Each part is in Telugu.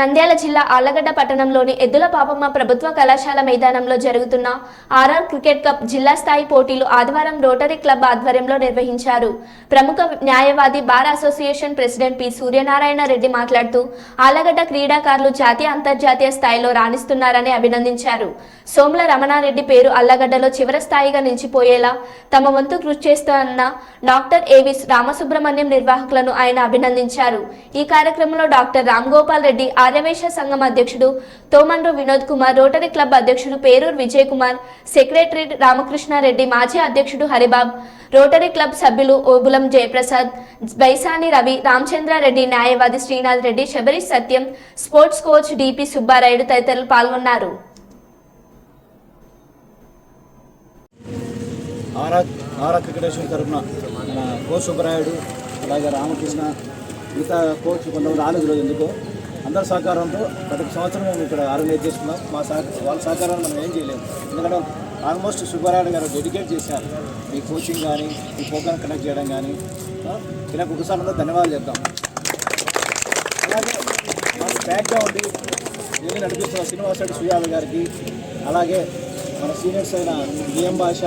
నంద్యాల జిల్లా ఆళ్ళగడ్డ పట్టణంలోని ఎద్దుల పాపమ్మ ప్రభుత్వ కళాశాల మైదానంలో జరుగుతున్న ఆర్ఆర్ క్రికెట్ కప్ జిల్లా స్థాయి పోటీలు ఆదివారం రోటరీ క్లబ్ ఆధ్వర్యంలో నిర్వహించారు. ప్రముఖ న్యాయవాది bar association president P Suryanarayana Reddy మాట్లాడుతూ ఆళ్ళగడ్డ క్రీడాకారులు జాతీయ అంతర్జాతీయ స్థాయిలో రాణిస్తున్నారని అభినందించారు. సోముల రమణారెడ్డి పేరు అల్లగడ్డలో చివరి స్థాయిగా నిలిచిపోయేలా తమ వంతు కృషి చేస్తున్న డాక్టర్ ఏవిస్ రామసుబ్రహ్మణ్యం నిర్వాహకులను ఆయన అభినందించారు. ఈ కార్యక్రమంలో డాక్టర్ రామ్ గోపాల్ రెడ్డి కార్యవేశ సంఘం అధ్యక్షుడు తోమండ్రు వినోద్ కుమార్ రోటరీ క్లబ్ అధ్యక్షుడు పేరూరు విజయ్ కుమార్ సెక్రటరీ రామకృష్ణారెడ్డి మాజీ అధ్యక్షుడు హరిబాబ్ రోటరీ క్లబ్ సభ్యులు ఓబులం జయప్రసాద్ బైసాని రవి రామచంద్రారెడ్డి న్యాయవాది Srinath Reddy Sabari Satyam sports coach DP Subbarayudu తదితరులు పాల్గొన్నారు. ఆరా ఆరా క్రికెటేషన్ తరఫున మన కోచ్ సుబ్బరాయుడు అలాగే రామకృష్ణ మిగతా కోచ్ కొంతమంది రాలేదు ఎందుకో. అందరి సహకారంతో ప్రతి సంవత్సరం మేము ఇక్కడ ఆర్గనైజ్ చేస్తున్నాం. మా సహ వాళ్ళ సహకారాన్ని మనం ఏం చేయలేము. ఎందుకంటే ఆల్మోస్ట్ సుబ్బారాయుడు గారు డెడికేట్ చేశారు. మీ కోచింగ్ కానీ మీ ప్రోగ్రామ్ కనెక్ట్ చేయడం కానీ ఇలా ఒకసారి ధన్యవాదాలు చెప్తాం. అలాగే మాకు బ్యాక్గా ఉండి నేను నడిపిస్తున్న శ్రీనివాసరెడ్డి సుయాల గారికి అలాగే మన సీనియర్స్ అయిన బిఎం భాష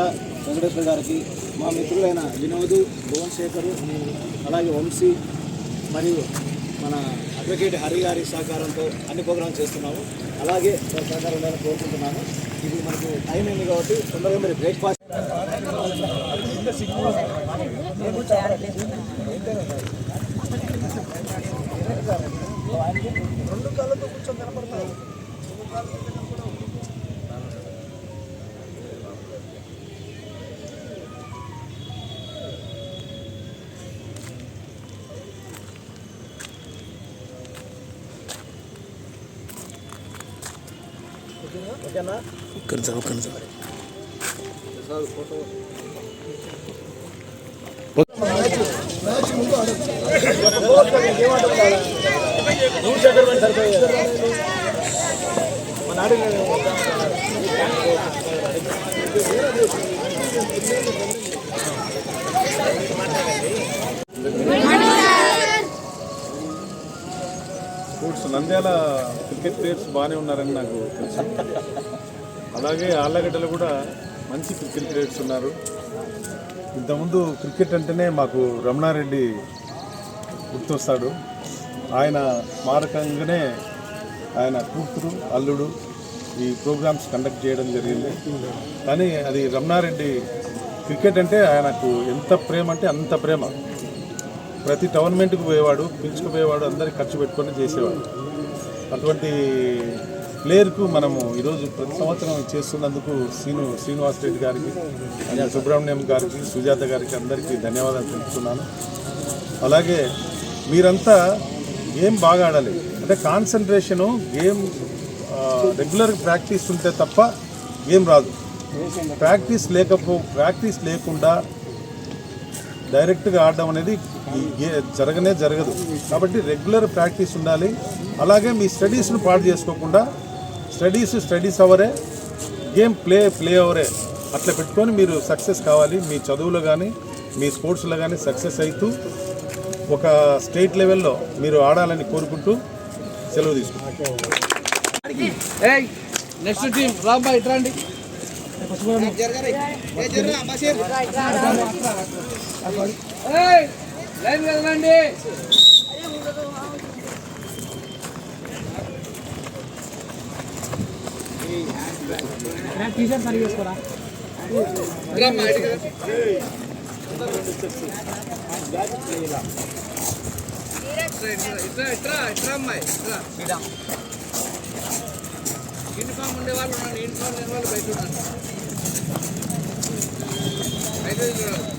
వెంకటేశ్వర గారికి మా మిత్రులైన వినోద్ భువన్ శేఖరు అలాగే వంశీ మరియు మన అడ్వకేట్ హరి గారి సహకారంతో అన్ని ప్రోగ్రామ్స్ చేస్తున్నాము. అలాగే సహకారం ఉండాలని కోరుకుంటున్నాను ఇది మనకు టైం అయింది కాబట్టి తొందరగా మీరు బ్రేక్ఫాస్ట్ రెండు కాళ్ళతో కూర్చొని కనపడతారు ఓకేనా నువ్వు చక్కెర పెట్టి సరిపోయేది. మా సో నంద్యాల క్రికెట్ ప్లేయర్స్ బాగానే ఉన్నారని నాకు తెలుసు. అలాగే ఆళ్ళగడ్డలు కూడా మంచి క్రికెట్ ప్లేయర్స్ ఉన్నారు. ఇంతకుముందు క్రికెట్ అంటేనే మాకు రమణారెడ్డి గుర్తొస్తాడు. ఆయన స్మారకంగానే ఆయన కూతురు అల్లుడు ఈ ప్రోగ్రామ్స్ కండక్ట్ చేయడం జరిగింది. కానీ అది రమణారెడ్డి క్రికెట్ అంటే ఆయనకు ఎంత ప్రేమ అంటే అంత ప్రేమ. ప్రతి టోర్నమెంట్కి పోయేవాడు పిలుచుకుపోయేవాడు అందరికి ఖర్చు పెట్టుకొని చేసేవాడు. అటువంటి ప్లేయర్కు మనము ఈరోజు ప్రతి సంవత్సరం చేస్తున్నందుకు శ్రీను శ్రీనివాస్ రెడ్డి గారికి సుబ్రహ్మణ్యం గారికి సుజాత గారికి అందరికీ ధన్యవాదాలు తెలుపుతున్నాను. అలాగే మీరంతా గేమ్ బాగా ఆడాలి. అంటే కాన్సన్ట్రేషను గేమ్ రెగ్యులర్ ప్రాక్టీస్ ఉంటే తప్ప గేమ్ రాదు. ప్రాక్టీస్ లేకపో ప్రాక్టీస్ లేకుండా డైరెక్ట్గా ఆడడం అనేది జరగనే జరగదు. కాబట్టి రెగ్యులర్ ప్రాక్టీస్ ఉండాలి. అలాగే మీ స్టడీస్ను పాడు చేసుకోకుండా studies studies అవరే game play play అవరే. అట్లా పెట్టుకొని మీరు సక్సెస్ కావాలి. మీ చదువులో కానీ మీ స్పోర్ట్స్లో కానీ సక్సెస్ అవుతూ ఒక స్టేట్ లెవెల్లో మీరు ఆడాలని కోరుకుంటూ సెలవు తీసుకుంటాం నెక్స్ట్ టీం రాంబా ఇట్లాంటి లైన్ కదలండి ఇట్రా ఇట్రా ఇట్రా అమ్మాయి ఇట్రా యూనిఫామ్ ఉండే వాళ్ళు ఉన్నాను యూనిఫామ్ లేని వాళ్ళు బయట ఉన్నాను అయితే చూడాలి